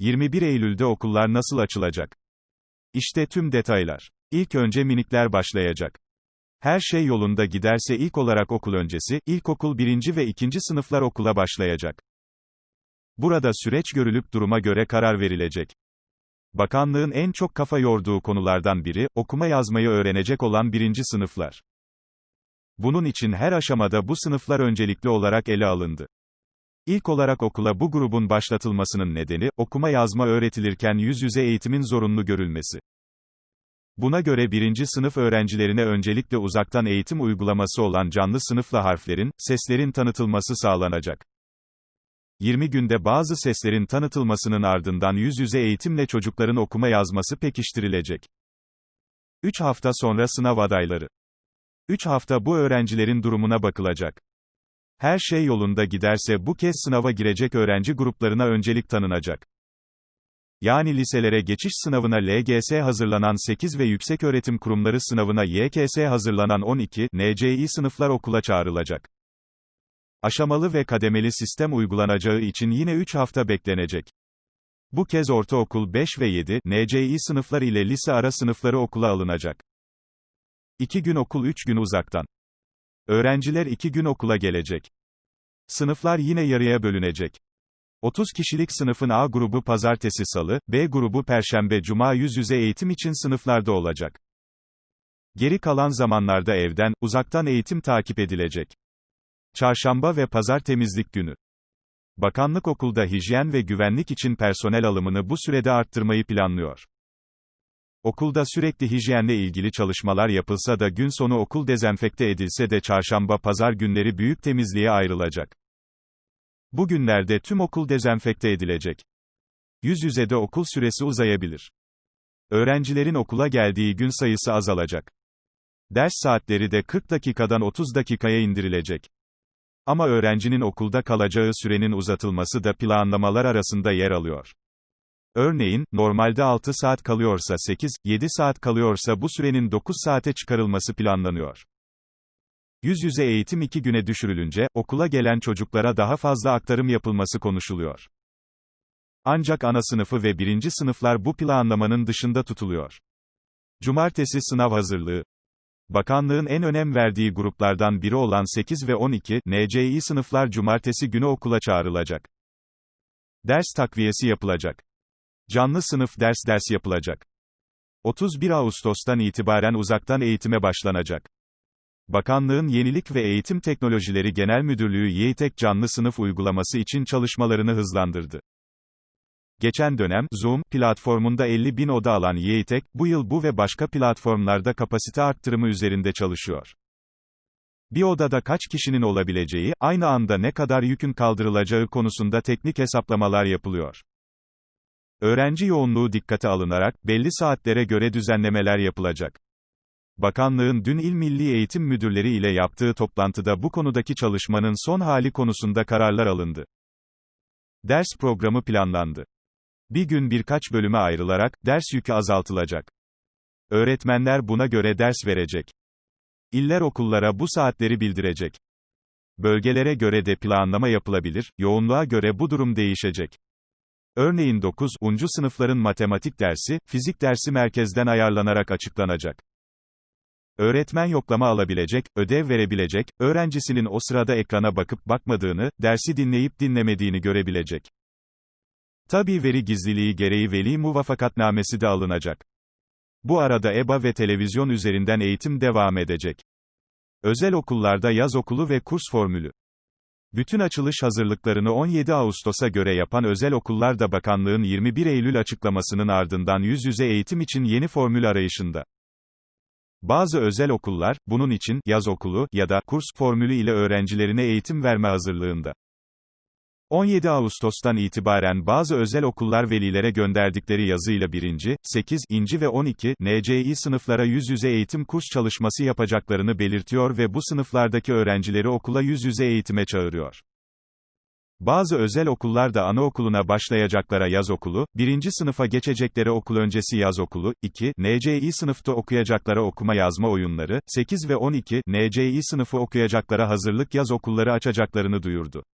21 Eylül'de okullar nasıl açılacak? İşte tüm detaylar. İlk önce minikler başlayacak. Her şey yolunda giderse ilk olarak okul öncesi, ilkokul 1. ve 2. sınıflar okula başlayacak. Burada süreç görülüp duruma göre karar verilecek. Bakanlığın en çok kafa yorduğu konulardan biri, okuma yazmayı öğrenecek olan birinci sınıflar. Bunun için her aşamada bu sınıflar öncelikli olarak ele alındı. İlk olarak okula bu grubun başlatılmasının nedeni, okuma yazma öğretilirken yüz yüze eğitimin zorunlu görülmesi. Buna göre birinci sınıf öğrencilerine öncelikle uzaktan eğitim uygulaması olan canlı sınıfla harflerin, seslerin tanıtılması sağlanacak. 20 günde bazı seslerin tanıtılmasının ardından yüz yüze eğitimle çocukların okuma yazması pekiştirilecek. 3 hafta sonra sınav adayları. 3 hafta bu öğrencilerin durumuna bakılacak. Her şey yolunda giderse bu kez sınava girecek öğrenci gruplarına öncelik tanınacak. Yani liselere geçiş sınavına LGS hazırlanan 8 ve yükseköğretim kurumları sınavına YKS hazırlanan 12 NCI sınıflar okula çağrılacak. Aşamalı ve kademeli sistem uygulanacağı için yine 3 hafta beklenecek. Bu kez ortaokul 5 ve 7 NCI sınıflar ile lise ara sınıfları okula alınacak. 2 gün okul 3 gün uzaktan. Öğrenciler 2 gün okula gelecek. Sınıflar yine yarıya bölünecek. 30 kişilik sınıfın A grubu pazartesi salı, B grubu perşembe cuma yüz yüze eğitim için sınıflarda olacak. Geri kalan zamanlarda evden, uzaktan eğitim takip edilecek. Çarşamba ve pazar temizlik günü. Bakanlık okulda hijyen ve güvenlik için personel alımını bu sürede arttırmayı planlıyor. Okulda sürekli hijyenle ilgili çalışmalar yapılsa da gün sonu okul dezenfekte edilse de çarşamba pazar günleri büyük temizliğe ayrılacak. Bu günlerde tüm okul dezenfekte edilecek. Yüz yüze de okul süresi uzayabilir. Öğrencilerin okula geldiği gün sayısı azalacak. Ders saatleri de 40 dakikadan 30 dakikaya indirilecek. Ama öğrencinin okulda kalacağı sürenin uzatılması da planlamalar arasında yer alıyor. Örneğin, normalde 6 saat kalıyorsa 8, 7 saat kalıyorsa bu sürenin 9 saate çıkarılması planlanıyor. Yüz yüze eğitim 2 güne düşürülünce, okula gelen çocuklara daha fazla aktarım yapılması konuşuluyor. Ancak ana sınıfı ve birinci sınıflar bu planlamanın dışında tutuluyor. Cumartesi sınav hazırlığı. Bakanlığın en önem verdiği gruplardan biri olan 8 ve 12 NCI sınıflar cumartesi günü okula çağrılacak. Ders takviyesi yapılacak. Canlı sınıf ders ders yapılacak. 31 Ağustos'tan itibaren uzaktan eğitime başlanacak. Bakanlığın Yenilik ve Eğitim Teknolojileri Genel Müdürlüğü YİTEK canlı sınıf uygulaması için çalışmalarını hızlandırdı. Geçen dönem, Zoom, platformunda 50 bin oda alan YİTEK, bu yıl bu ve başka platformlarda kapasite arttırımı üzerinde çalışıyor. Bir odada kaç kişinin olabileceği, aynı anda ne kadar yükün kaldırılacağı konusunda teknik hesaplamalar yapılıyor. Öğrenci yoğunluğu dikkate alınarak, belli saatlere göre düzenlemeler yapılacak. Bakanlığın dün İl Milli Eğitim Müdürleri ile yaptığı toplantıda bu konudaki çalışmanın son hali konusunda kararlar alındı. Ders programı planlandı. Bir gün birkaç bölüme ayrılarak, ders yükü azaltılacak. Öğretmenler buna göre ders verecek. İller okullara bu saatleri bildirecek. Bölgelere göre de planlama yapılabilir, yoğunluğa göre bu durum değişecek. Örneğin 9. uncu sınıfların matematik dersi, fizik dersi merkezden ayarlanarak açıklanacak. Öğretmen yoklama alabilecek, ödev verebilecek, öğrencisinin o sırada ekrana bakıp bakmadığını, dersi dinleyip dinlemediğini görebilecek. Tabi veri gizliliği gereği veli muvafakatnamesi de alınacak. Bu arada EBA ve televizyon üzerinden eğitim devam edecek. Özel okullarda yaz okulu ve kurs formülü. Bütün açılış hazırlıklarını 17 Ağustos'a göre yapan özel okullar da bakanlığın 21 Eylül açıklamasının ardından yüz yüze eğitim için yeni formül arayışında. Bazı özel okullar, bunun için, yaz okulu, ya da, kurs, formülü ile öğrencilerine eğitim verme hazırlığında. 17 Ağustos'tan itibaren bazı özel okullar velilere gönderdikleri yazıyla 1. 8. inci ve 12. NCI sınıflara yüz yüze eğitim kurs çalışması yapacaklarını belirtiyor ve bu sınıflardaki öğrencileri okula yüz yüze eğitime çağırıyor. Bazı özel okullar da anaokuluna başlayacaklara yaz okulu, birinci sınıfa geçecekleri okul öncesi yaz okulu, 2, NCI sınıfta okuyacaklara okuma yazma oyunları, 8 ve 12, NCI sınıfı okuyacaklara hazırlık yaz okulları açacaklarını duyurdu.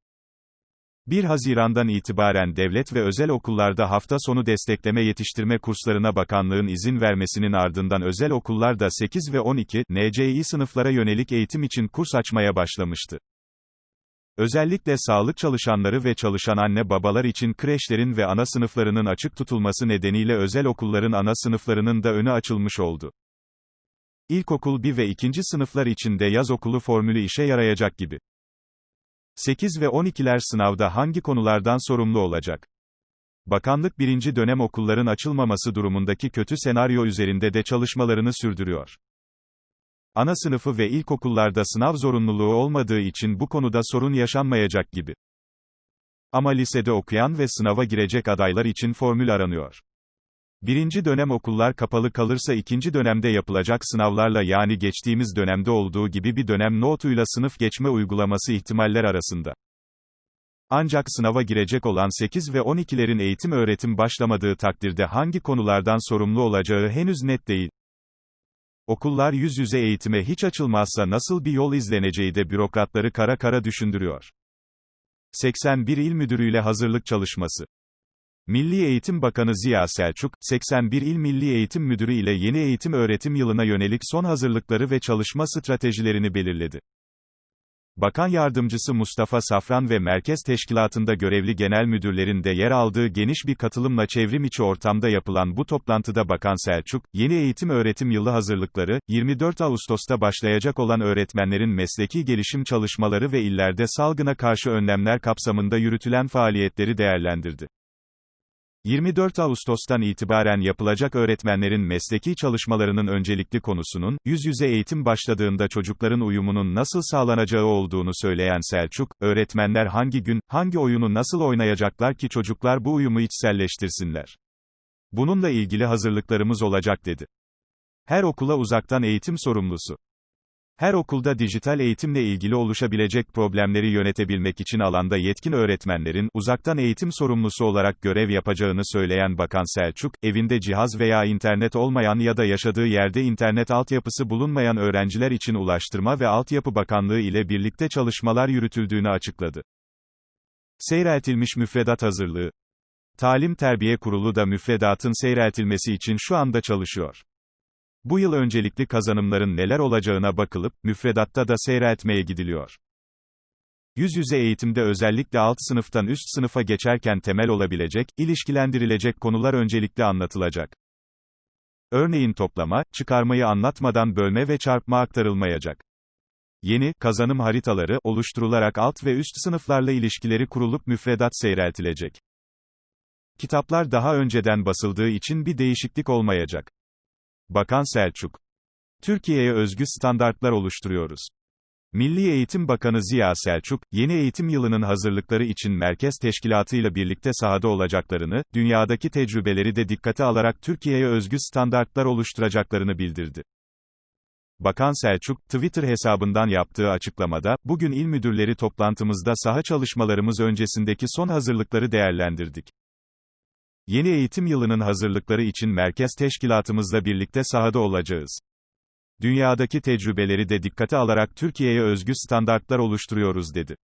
1 Haziran'dan itibaren devlet ve özel okullarda hafta sonu destekleme yetiştirme kurslarına bakanlığın izin vermesinin ardından özel okullarda 8 ve 12 NCİ sınıflara yönelik eğitim için kurs açmaya başlamıştı. Özellikle sağlık çalışanları ve çalışan anne babalar için kreşlerin ve ana sınıflarının açık tutulması nedeniyle özel okulların ana sınıflarının da önü açılmış oldu. İlkokul 1 ve 2. sınıflar için de yaz okulu formülü işe yarayacak gibi. 8 ve 12'ler sınavda hangi konulardan sorumlu olacak? Bakanlık birinci dönem okulların açılmaması durumundaki kötü senaryo üzerinde de çalışmalarını sürdürüyor. Ana sınıfı ve ilkokullarda sınav zorunluluğu olmadığı için bu konuda sorun yaşanmayacak gibi. Ama lisede okuyan ve sınava girecek adaylar için formül aranıyor. Birinci dönem okullar kapalı kalırsa ikinci dönemde yapılacak sınavlarla yani geçtiğimiz dönemde olduğu gibi bir dönem notuyla sınıf geçme uygulaması ihtimaller arasında. Ancak sınava girecek olan 8 ve 12'lerin eğitim öğretim başlamadığı takdirde hangi konulardan sorumlu olacağı henüz net değil. Okullar yüz yüze eğitime hiç açılmazsa nasıl bir yol izleneceği de bürokratları kara kara düşündürüyor. 81 İl Müdürüyle hazırlık çalışması Milli Eğitim Bakanı Ziya Selçuk, 81 İl Milli Eğitim Müdürü ile yeni eğitim öğretim yılına yönelik son hazırlıkları ve çalışma stratejilerini belirledi. Bakan Yardımcısı Mustafa Safran ve Merkez Teşkilatı'nda görevli genel müdürlerin de yer aldığı geniş bir katılımla çevrim içi ortamda yapılan bu toplantıda Bakan Selçuk, yeni eğitim öğretim yılı hazırlıkları, 24 Ağustos'ta başlayacak olan öğretmenlerin mesleki gelişim çalışmaları ve illerde salgına karşı önlemler kapsamında yürütülen faaliyetleri değerlendirdi. 24 Ağustos'tan itibaren yapılacak öğretmenlerin mesleki çalışmalarının öncelikli konusunun, yüz yüze eğitim başladığında çocukların uyumunun nasıl sağlanacağı olduğunu söyleyen Selçuk, öğretmenler hangi gün, hangi oyunu nasıl oynayacaklar ki çocuklar bu uyumu içselleştirsinler. Bununla ilgili hazırlıklarımız olacak dedi. Her okula uzaktan eğitim sorumlusu. Her okulda dijital eğitimle ilgili oluşabilecek problemleri yönetebilmek için alanda yetkin öğretmenlerin, uzaktan eğitim sorumlusu olarak görev yapacağını söyleyen Bakan Selçuk, evinde cihaz veya internet olmayan ya da yaşadığı yerde internet altyapısı bulunmayan öğrenciler için Ulaştırma ve Altyapı Bakanlığı ile birlikte çalışmalar yürütüldüğünü açıkladı. Seyreltilmiş müfredat hazırlığı. Talim Terbiye Kurulu da müfredatın seyreltilmesi için şu anda çalışıyor. Bu yıl öncelikli kazanımların neler olacağına bakılıp, müfredatta da seyreltmeye gidiliyor. Yüz yüze eğitimde özellikle alt sınıftan üst sınıfa geçerken temel olabilecek, ilişkilendirilecek konular öncelikle anlatılacak. Örneğin toplama, çıkarmayı anlatmadan bölme ve çarpma aktarılmayacak. Yeni, kazanım haritaları, oluşturularak alt ve üst sınıflarla ilişkileri kurulup müfredat seyreltilecek. Kitaplar daha önceden basıldığı için bir değişiklik olmayacak. Bakan Selçuk. Türkiye'ye özgü standartlar oluşturuyoruz. Milli Eğitim Bakanı Ziya Selçuk, yeni eğitim yılının hazırlıkları için merkez teşkilatıyla birlikte sahada olacaklarını, dünyadaki tecrübeleri de dikkate alarak Türkiye'ye özgü standartlar oluşturacaklarını bildirdi. Bakan Selçuk, Twitter hesabından yaptığı açıklamada, bugün il müdürleri toplantımızda saha çalışmalarımız öncesindeki son hazırlıkları değerlendirdik. Yeni eğitim yılının hazırlıkları için merkez teşkilatımızla birlikte sahada olacağız. Dünyadaki tecrübeleri de dikkate alarak Türkiye'ye özgü standartlar oluşturuyoruz dedi.